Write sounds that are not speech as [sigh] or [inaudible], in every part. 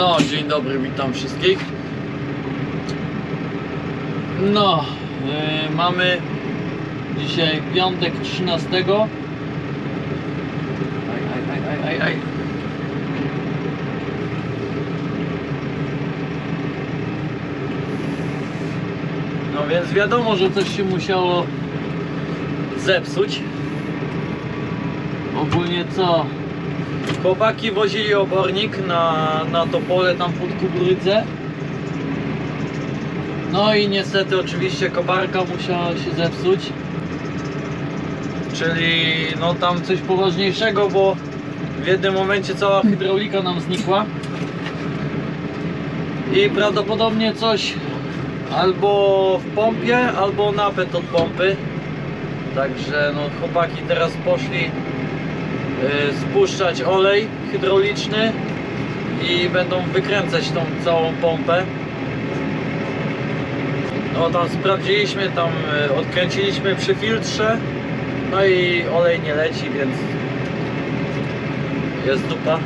No, dzień dobry, witam wszystkich. No, yy, mamy dzisiaj piątek 13. Aj, aj, aj, aj, aj. No więc wiadomo, że coś się musiało zepsuć. Ogólnie co? Chłopaki wozili obornik na, na to pole tam pod Kukurydzę. No i niestety oczywiście koparka musiała się zepsuć. Czyli no tam coś poważniejszego, bo w jednym momencie cała hydraulika nam znikła. I prawdopodobnie coś albo w pompie, albo napęd od pompy. Także no chłopaki teraz poszli spuszczać olej hydrauliczny i będą wykręcać tą całą pompę. No tam sprawdziliśmy, tam y, odkręciliśmy przy filtrze, no i olej nie leci, więc jest dupa,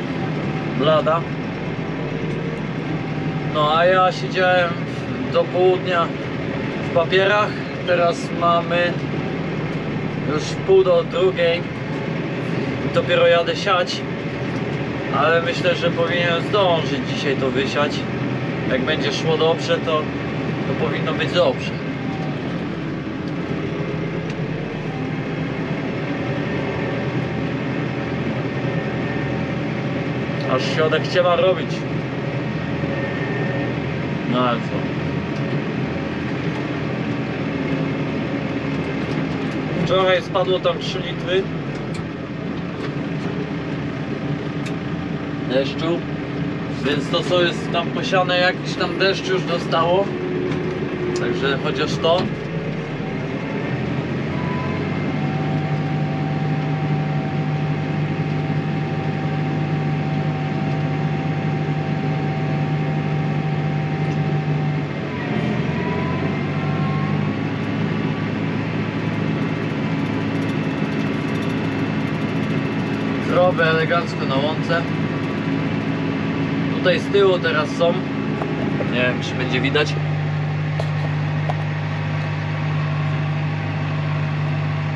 blada. No a ja siedziałem do południa w papierach, teraz mamy już pół do drugiej dopiero jadę siać ale myślę, że powinienem zdążyć dzisiaj to wysiać. Jak będzie szło dobrze to, to powinno być dobrze. Aż środek chciała robić. No ale co? Wczoraj spadło tam 3 litry deszczu, więc to co jest tam posiane jakiś tam deszcz już dostało. Także chociaż to. Zrobię elegancko na łące. Tutaj z tyłu teraz są. Nie wiem, czy będzie widać.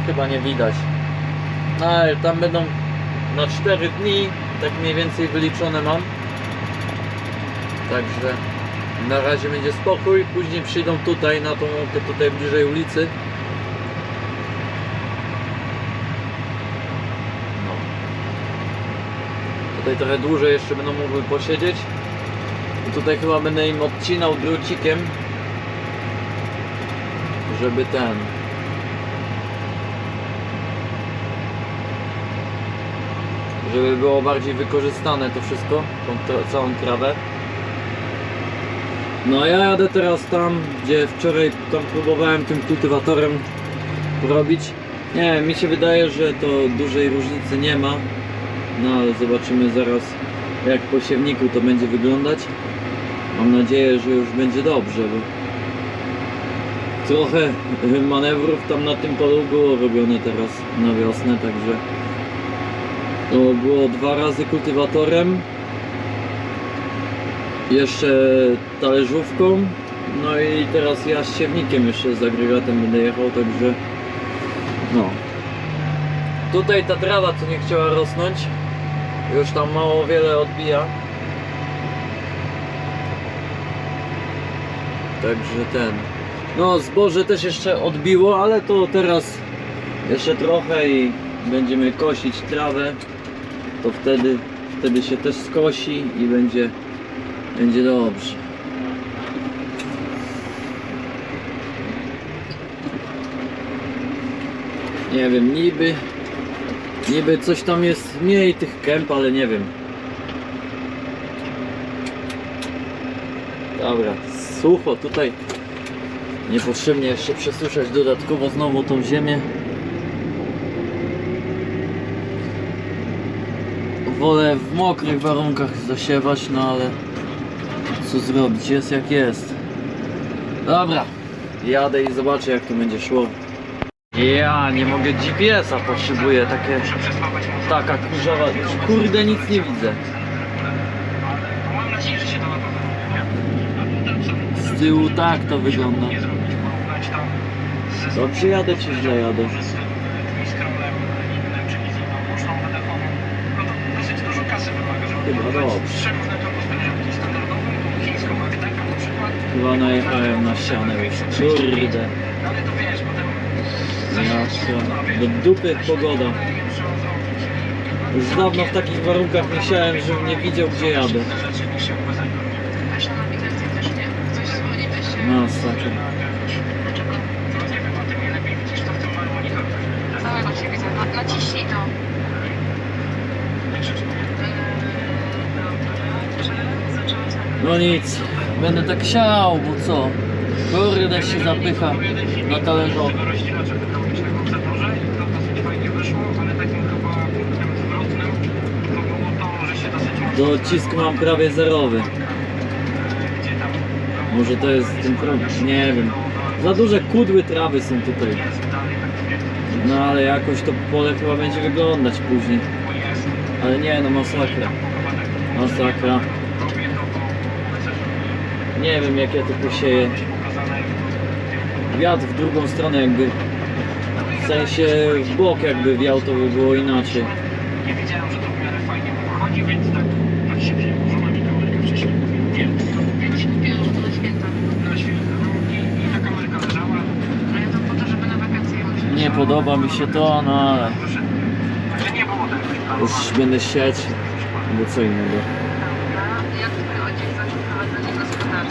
Chyba nie widać. No ale tam będą na 4 dni, tak mniej więcej wyliczone mam. Także na razie będzie spokój. Później przyjdą tutaj na tą łąkę, tutaj bliżej ulicy. Tutaj trochę dłużej jeszcze będą mogły posiedzieć. I tutaj chyba będę im odcinał drucikiem, żeby ten. Żeby było bardziej wykorzystane to wszystko, tą tra- całą trawę. No ja jadę teraz tam, gdzie wczoraj tam próbowałem tym kultywatorem robić. Nie mi się wydaje, że to dużej różnicy nie ma. No ale zobaczymy zaraz jak po siewniku to będzie wyglądać. Mam nadzieję, że już będzie dobrze, bo trochę manewrów tam na tym polu było robione teraz na wiosnę, także to było dwa razy kultywatorem, jeszcze talerzówką, no i teraz ja z siewnikiem jeszcze z agregatem będę jechał, także no. Tutaj ta trawa, co nie chciała rosnąć, już tam mało wiele odbija. Także ten. No, zboże też jeszcze odbiło, ale to teraz jeszcze trochę i będziemy kosić trawę. To wtedy, wtedy się też skosi i będzie, będzie dobrze. Nie wiem, niby Niby coś tam jest mniej tych kęp, ale nie wiem. Dobra, sucho tutaj. Niepotrzebnie jeszcze przesuszać dodatkowo znowu tą ziemię. Wolę w mokrych warunkach zasiewać, no ale co zrobić, jest jak jest. Dobra, jadę i zobaczę jak to będzie szło. Ja nie mogę GPS-a, potrzebuję takie. Taka kurzawa. Kurde, nic nie widzę. Z tyłu tak to wygląda. Dobrze jadę czy źle jadę? Chyba dobrze. Chyba najechałem na ścianę już. Kurde. No ale to wiesz, potem... Ja do dupy pogoda. Już dawno w takich warunkach myślałem, żebym nie widział gdzie jadę. Masakra. Naciśnij to. No nic, będę tak siał, bo co? Kurde się zapycha na talerzowy. Docisk mam prawie zerowy. Może to jest ten problem, nie wiem. Za duże kudły trawy są tutaj. No ale jakoś to pole chyba będzie wyglądać później. Ale nie, no masakra. Masakra. Nie wiem jak ja to posieję. Wiatr w drugą stronę jakby. W sensie w bok jakby wiał to by było inaczej. Nie wiedziałem, że to w miarę fajnie wychodzi, więc tak, nie, podoba mi się to, no ale już będę sieć albo co innego.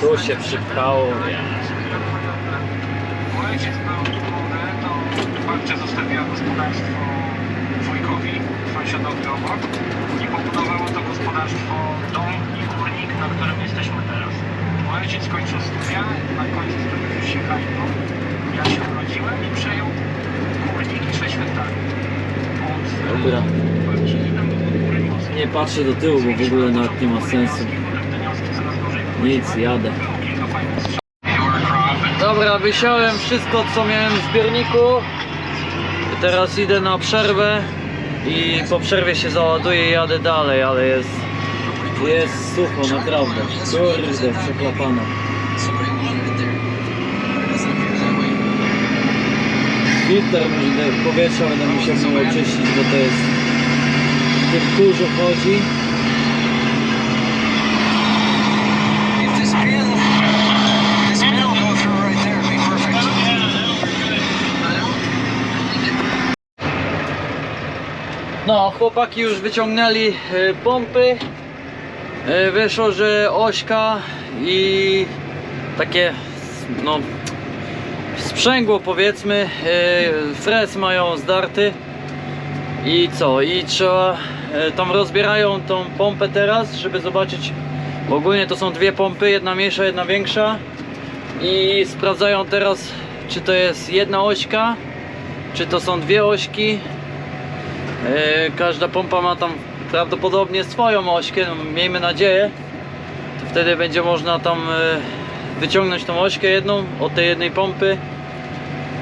Tu się to babcia zostawiła gospodarstwo wujkowi, sąsiadowi obok i pobudowało to gospodarstwo dom i kurnik, na którym jesteśmy teraz. Mój ojciec skończył studia, na końcu studiów już się hajnął. Ja się urodziłem i przejął kurnik i sześć hektarów. Od e, Dobra. Nie patrzę do tyłu, bo w ogóle nawet nie ma sensu. Nic, jadę. Dobra, wysiałem wszystko co miałem w zbiorniku. Teraz idę na przerwę i po przerwie się załaduję i jadę dalej, ale jest jest sucho naprawdę. Kurde, przeklapane. Filtr powietrza będę musiał znowu oczyścić, bo to jest w tym kurzu chodzi. No, chłopaki już wyciągnęli e, pompy. E, Wyszło, że ośka i takie no sprzęgło powiedzmy, e, fres mają zdarty. I co? I trzeba, tam rozbierają tą pompę teraz, żeby zobaczyć, ogólnie to są dwie pompy, jedna mniejsza, jedna większa. I sprawdzają teraz, czy to jest jedna ośka, czy to są dwie ośki Każda pompa ma tam prawdopodobnie swoją ośkę, no, miejmy nadzieję. To wtedy będzie można tam e, wyciągnąć tą ośkę jedną od tej jednej pompy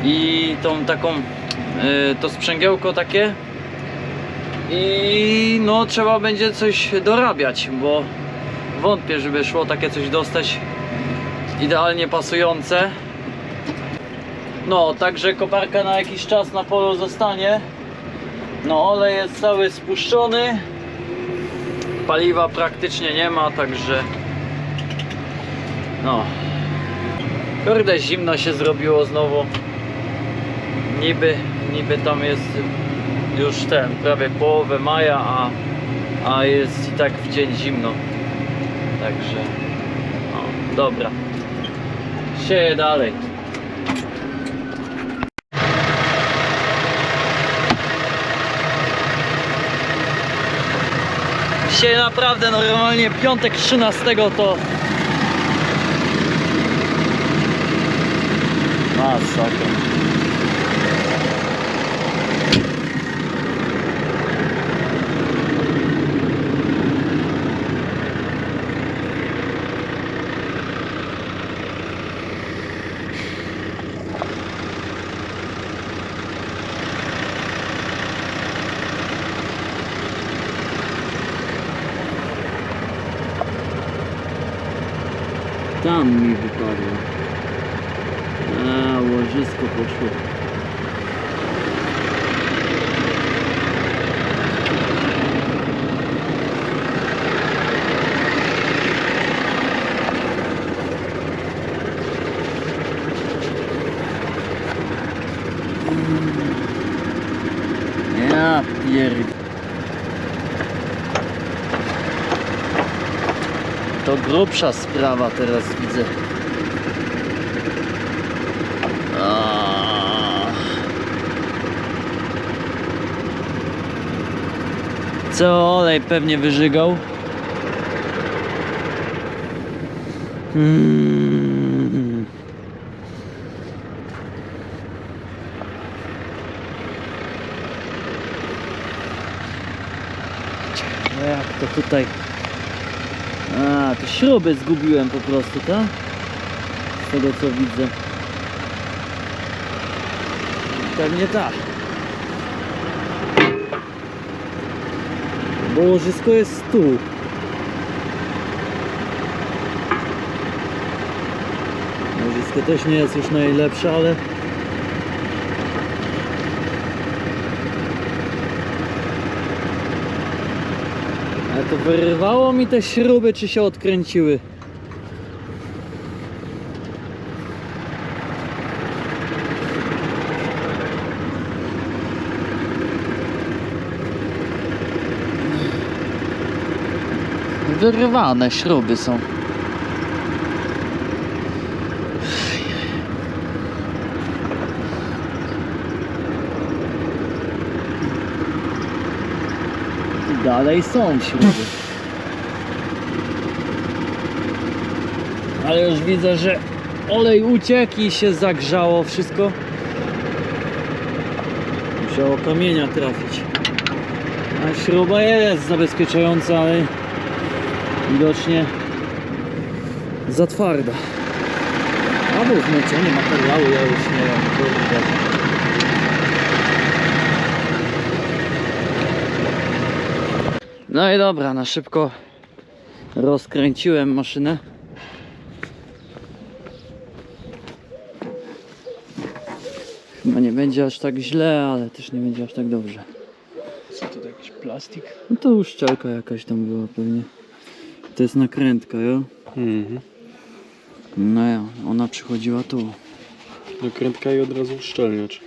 i tą taką e, to sprzęgiełko takie i no trzeba będzie coś dorabiać, bo wątpię, żeby szło takie coś dostać idealnie pasujące. No, także koparka na jakiś czas na polu zostanie. No olej jest cały spuszczony. Paliwa praktycznie nie ma, także no. Kurde zimno się zrobiło znowu. Niby, niby tam jest już ten, prawie połowę maja, a, a jest i tak w dzień zimno. Także no, dobra. Sieję dalej. Dzisiaj naprawdę normalnie piątek 13 to Masakra. Tam mi wypadło. A, łożysko poszło. Ja pierd... To grubsza sprawa teraz widzę. Co olej pewnie wyżygał? Mm. No jak to tutaj? A, to śruby zgubiłem po prostu, tak? Z tego co widzę. Pewnie tak. Bo łożysko jest tu. Łożysko też nie jest już najlepsze, ale to wyrywało mi te śruby, czy się odkręciły? Wyrywane śruby są. Dalej są śruby. Ale już widzę, że olej uciekł i się zagrzało wszystko. Musiało kamienia trafić. A śruba jest zabezpieczająca, ale widocznie za twarda. Albo zmęczenie materiału, ja już nie wiem. No i dobra, na szybko rozkręciłem maszynę. Chyba nie będzie aż tak źle, ale też nie będzie aż tak dobrze. Co to jakiś plastik? No to uszczelka jakaś tam była pewnie. To jest nakrętka, jo? Mhm. No ja, ona przychodziła tu, Nakrętka i od razu uszczelniacz.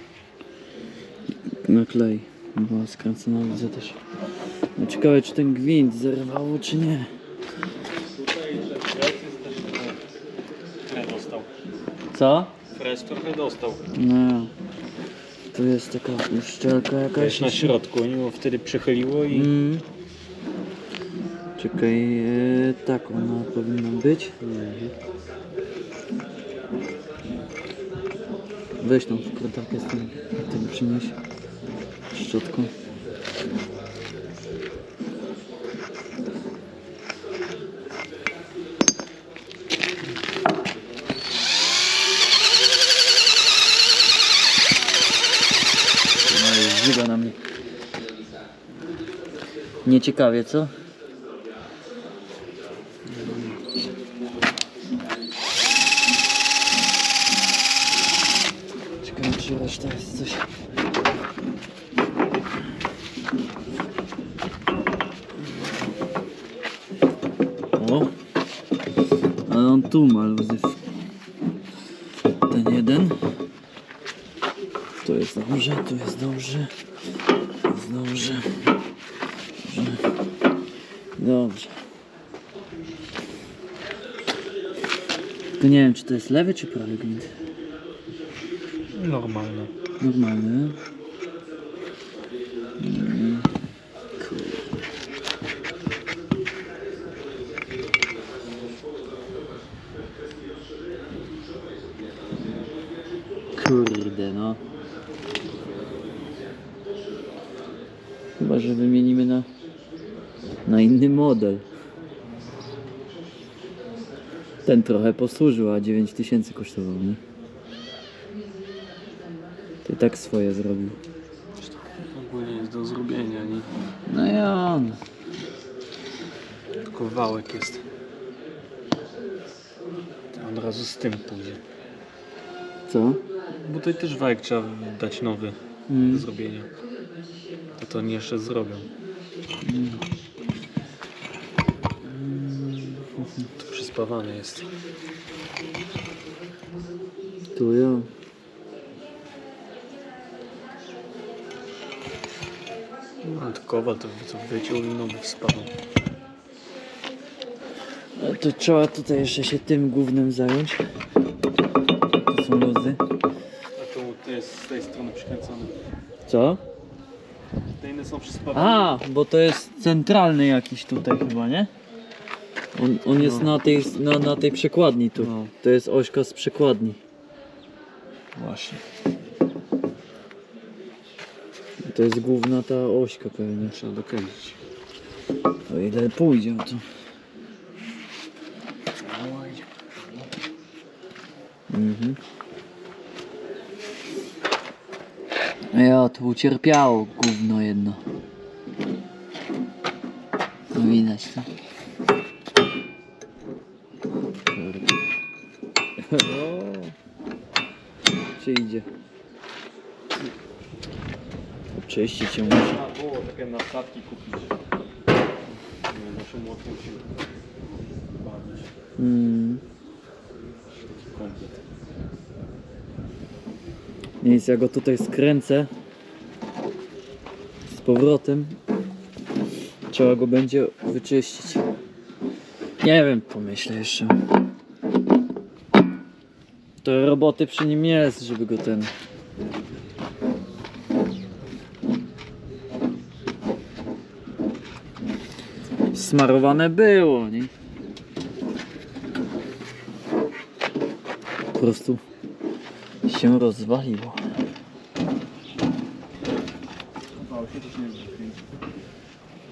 na klej. Była skręcona, widzę też. No ciekawe, czy ten gwint zerwało, czy nie. Co? Fres trochę dostał. No. Tu jest taka uszczelka jakaś. jest na środku? Bo wtedy przechyliło i... Mm. Czekaj, e, tak ona powinna być. Weź tą wkładarkę z tym, tym przynieś. Szczotką. No i żyga na mnie. Nieciekawie, co? Ciekawe, czy reszta jest coś. O! Ale on tu ma luzy. Ten jeden. Tu jest dobrze, tu jest dobrze. Tu jest dobrze. Dobrze. Dobrze. Tylko nie wiem, czy to jest lewy czy prawy gwint. Normalne. Normalny. Mm, Kurde. Kurde, no. Chyba, że wymienimy na, na inny model. Ten trochę posłużył, a 9000 kosztował, nie? Ty tak swoje zrobił. Ogólnie jest do zrobienia, nie? No i on. Tylko wałek jest. razu z tym pójdzie. Co? Bo tutaj też wajek trzeba dać nowy do Mm. zrobienia. To to oni jeszcze zrobią. To przyspawane jest. Tu ja. No, to kowal to co wyciął i nowy wspawał. No to trzeba tutaj jeszcze się tym głównym zająć. To są luzy. A to, to jest z tej strony przykręcone. Co? Te inne są przyspawane. A, bo to jest centralny jakiś tutaj chyba, nie? On, on jest No. na, tej, na, na tej przekładni tu. No. To jest ośka z przekładni. Właśnie. To jest główna ta ośka pewnie. Trzeba dokręcić. O ile pójdzie to. Mhm. Ja, tu ucierpiało gówno jedno. No widać to. O, [laughs] Czy idzie? Oczyścić się muszę. Trzeba było takie nastatki kupić. Nie naszym młotkiem się bawić. Mm. Taki komplet. Nic, ja go tutaj skręcę z powrotem. Trzeba go będzie wyczyścić. Nie wiem, pomyślę jeszcze. To roboty przy nim jest, żeby go ten. Smarowane było, nie? Po prostu się rozwaliło.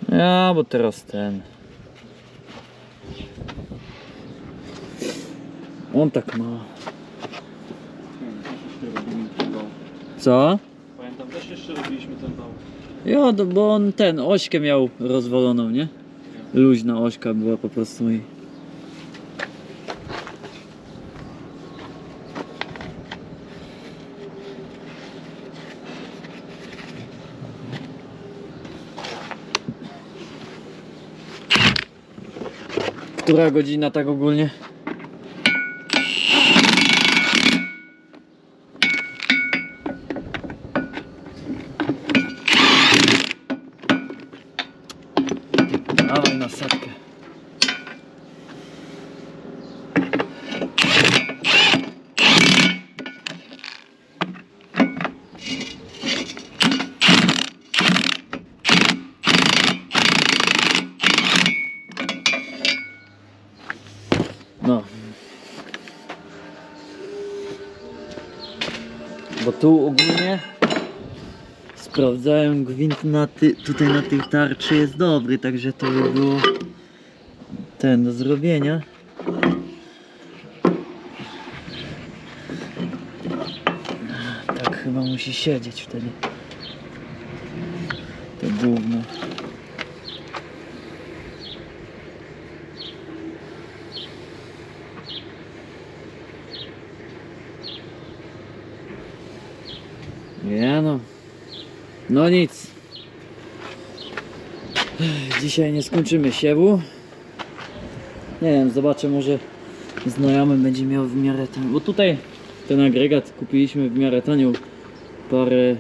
Ja, bo teraz ten. On tak ma. Nie wiem, też jeszcze robimy ten bał. Co? Pamiętam, też jeszcze robiliśmy ten bał. Ja, no bo on ten ośkę miał rozwaloną, nie? Luźna ośka była po prostu i... Która godzina tak ogólnie? Dawaj nasadkę. No. Bo tu ogólnie sprawdzałem gwint na ty, tutaj na tej tarczy jest dobry, także to by było ten do zrobienia. Tak chyba musi siedzieć wtedy. To gówno. Nie no. No nic. Dzisiaj nie skończymy siewu. Nie wiem, zobaczę może znajomy będzie miał w miarę ten, bo tutaj ten agregat kupiliśmy w miarę tanio parę,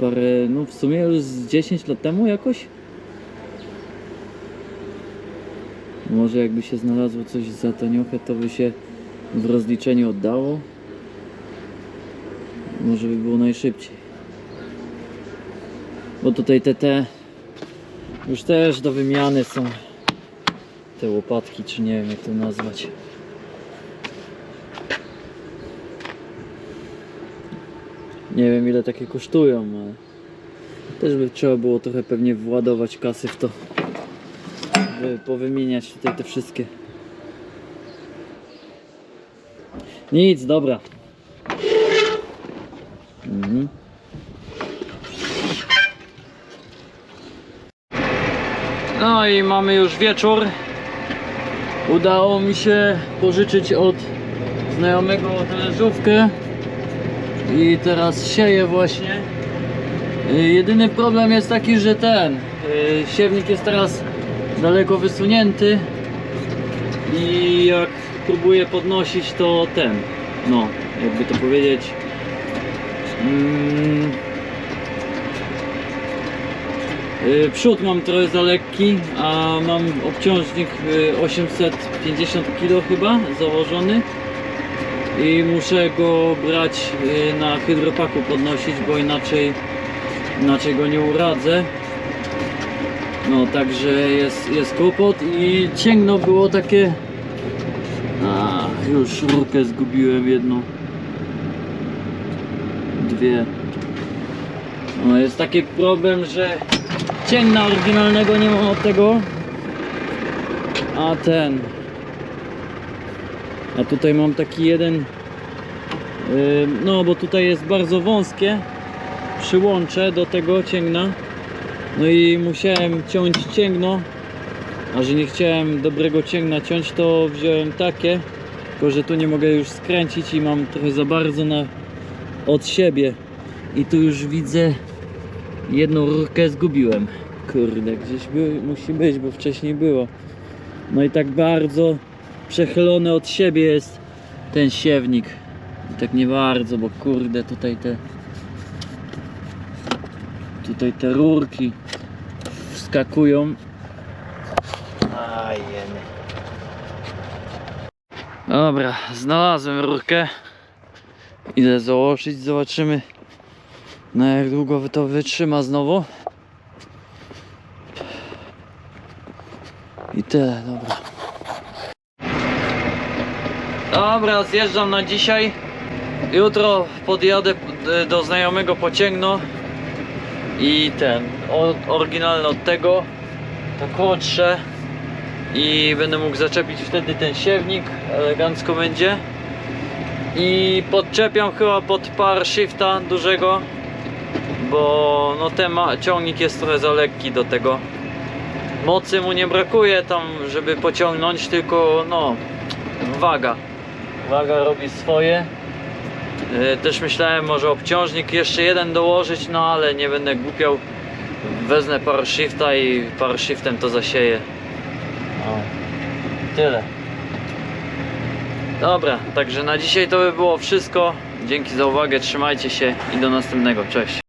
parę, no w sumie już z 10 lat temu jakoś. Może jakby się znalazło coś za taniochę, to by się w rozliczeniu oddało. Może by było najszybciej. Bo tutaj te te już też do wymiany są te łopatki, czy nie wiem jak to nazwać. Nie wiem ile takie kosztują, ale też by trzeba było trochę pewnie władować kasy w to. By powymieniać tutaj te wszystkie. Nic, dobra. No i mamy już wieczór. Udało mi się pożyczyć od znajomego talerzówkę i teraz sieję właśnie. Y, Jedyny problem jest taki, że ten y, siewnik jest teraz daleko wysunięty i jak próbuję podnosić to ten, no jakby to powiedzieć mm, przód mam trochę za lekki, a mam obciążnik y, 850 kg chyba założony i muszę go brać y, na hydropaku podnosić, bo inaczej inaczej go nie uradzę. No, także jest, jest kłopot i cięgno było takie. A, już rurkę zgubiłem jedną. Dwie. No, jest taki problem, że cięgna oryginalnego nie mam od tego. A ten. A tutaj mam taki jeden. No, bo tutaj jest bardzo wąskie przyłączę do tego cięgna no i musiałem ciąć cięgno a że nie chciałem dobrego cięgna ciąć to wziąłem takie tylko że tu nie mogę już skręcić i mam trochę za bardzo na od siebie i tu już widzę jedną rurkę zgubiłem kurde gdzieś by, musi być bo wcześniej było no i tak bardzo przechylony od siebie jest ten siewnik I tak nie bardzo bo kurde tutaj te Tutaj te rurki wskakują. Ajeny. Dobra, znalazłem rurkę. Idę założyć, zobaczymy na jak długo to wytrzyma znowu. I tyle, dobra. Dobra, zjeżdżam na dzisiaj. Jutro podjadę do znajomego pociągno i ten o, oryginalny od tego to krótsze i będę mógł zaczepić wtedy ten siewnik elegancko będzie i podczepiam chyba pod par shifta dużego bo no ten ma, ciągnik jest trochę za lekki do tego mocy mu nie brakuje tam żeby pociągnąć tylko no waga waga robi swoje E, Też myślałem może obciążnik jeszcze jeden dołożyć, no ale nie będę głupiał. Wezmę power shifta i power shiftem to zasieję. O, tyle. Dobra, także na dzisiaj to by było wszystko. Dzięki za uwagę, trzymajcie się i do następnego. Cześć.